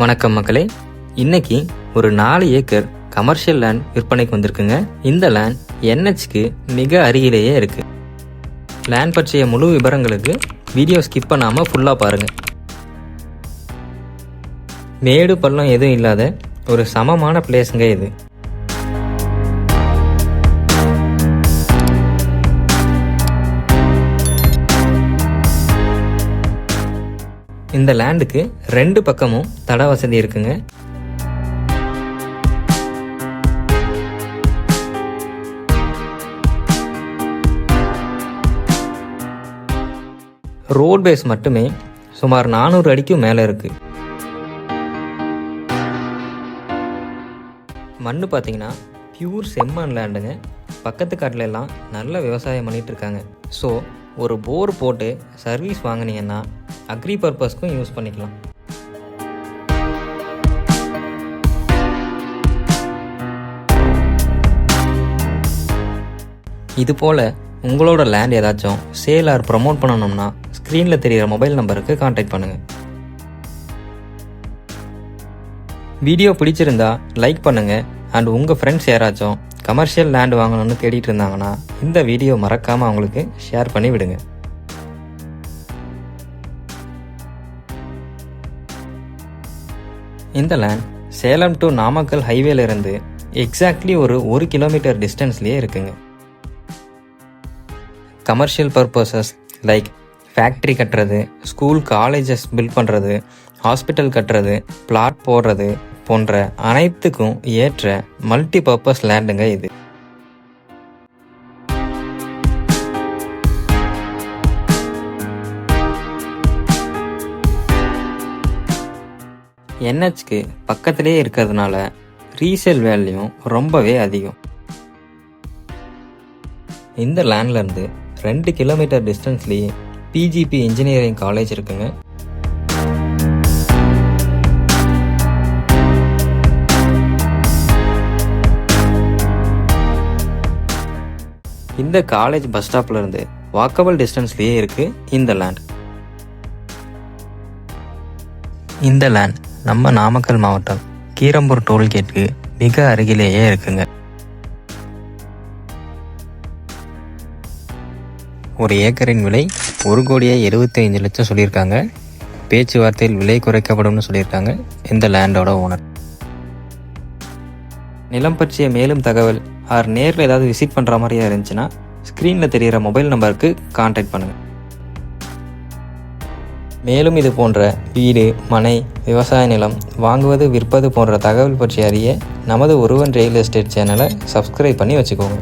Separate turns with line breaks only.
வணக்கம் மக்களே. இன்னைக்கு ஒரு நாலு ஏக்கர் கமர்ஷியல் லேண்ட் விற்பனைக்கு வந்திருக்குங்க. இந்த லேண்ட் என்ஹெச்க்கு மிக அருகிலேயே இருக்கு. லேண்ட் பற்றிய முழு விவரங்களுக்கு வீடியோ ஸ்கிப் பண்ணாமல் ஃபுல்லாக பாருங்கள் மேடு பள்ளம் எதுவும் இல்லாத ஒரு சமமான பிளேஸுங்க இது. இந்த லேண்டுக்கு ரெண்டு பக்கமும் தட வசதி இருக்குங்க. ரோட் பேஸ் மட்டுமே சுமார் நானூறு அடிக்கும் மேலே இருக்கு. மண்ணு பார்த்தீங்கன்னா பியூர் செம்மண் லேண்டுங்க பக்கத்து காட்டில எல்லாம் நல்ல விவசாயம் பண்ணிட்டு இருக்காங்க. ஸோ ஒரு போர் போட்டு சர்வீஸ் வாங்குனீங்கன்னா அக்ரி பர்பஸ்க்கும் யூஸ் பண்ணிக்கலாம். இது போல் உங்களோட லேண்ட் ஏதாச்சும் சேல் ஆர் ப்ரமோட் பண்ணணும்னா ஸ்க்ரீனில் தெரிகிற மொபைல் நம்பருக்கு காண்டாக்ட் பண்ணுங்கள் வீடியோ பிடிச்சிருந்தா லைக் பண்ணுங்கள் அண்ட் உங்கள் ஃப்ரெண்ட்ஸ் யாராச்சும் கமர்ஷியல் லேண்ட் வாங்கணும்னு தேடிட்டு இருந்தாங்கன்னா இந்த வீடியோ மறக்காமல் அவங்களுக்கு ஷேர் பண்ணி விடுங்க. இந்த லேண்ட் சேலம் டு நாமக்கல் ஹைவேலேருந்து எக்ஸாக்ட்லி ஒரு ஒரு கிலோமீட்டர் டிஸ்டன்ஸ்லேயே இருக்குங்க. கமர்ஷியல் பர்பஸஸ் லைக் ஃபேக்ட்ரி கட்டுறது ஸ்கூல் காலேஜஸ் பில்ட் பண்ணுறது ஹாஸ்பிட்டல் கட்டுறது பிளாட் போடுறது போன்ற அனைத்துக்கும் ஏற்ற மல்டி பர்பஸ் லேண்டுங்க இது என்ஹெச்க்கு பக்கத்திலே இருக்கிறதுனால ரீசேல் வேல்யூ ரொம்பவே அதிகம். இந்த லேண்ட்லேருந்து ரெண்டு கிலோமீட்டர் டிஸ்டன்ஸ்லேயே பிஜிபி இன்ஜினியரிங் காலேஜ் இருக்குங்க. இந்த காலேஜ் பஸ் ஸ்டாப்ல இருந்து வாக்கபிள் டிஸ்டன்ஸ்லேயே இருக்கு இந்த லேண்ட் இந்த லேண்ட் நம்ம நாமக்கல் மாவட்டம் கீரம்பூர் டோல்கேட்டுக்கு மிக அருகிலேயே இருக்குங்க. ஒரு ஏக்கரின் விலை ஒரு கோடியே எழுபத்தைந்து லட்சம் சொல்லியிருக்காங்க. பேச்சுவார்த்தையில் விலை குறைக்கப்படும்னு சொல்லியிருக்காங்க இந்த லேண்டோட ஓனர் நிலம் பற்றிய மேலும் தகவல் ஆர் நேரில் ஏதாவது விசிட் பண்ணுற மாதிரியா இருந்துச்சுன்னா ஸ்க்ரீனில் தெரிகிற மொபைல் நம்பருக்கு காண்டாக்ட் பண்ணுங்கள் மேலும் இது போன்ற வீடு மனை விவசாய நிலம் வாங்குவது விற்பது போன்ற தகவல் பற்றி அறிய நமது ஒருவன் ரியல் எஸ்டேட் சேனலை சப்ஸ்கிரைப் பண்ணி வச்சுக்கோங்க.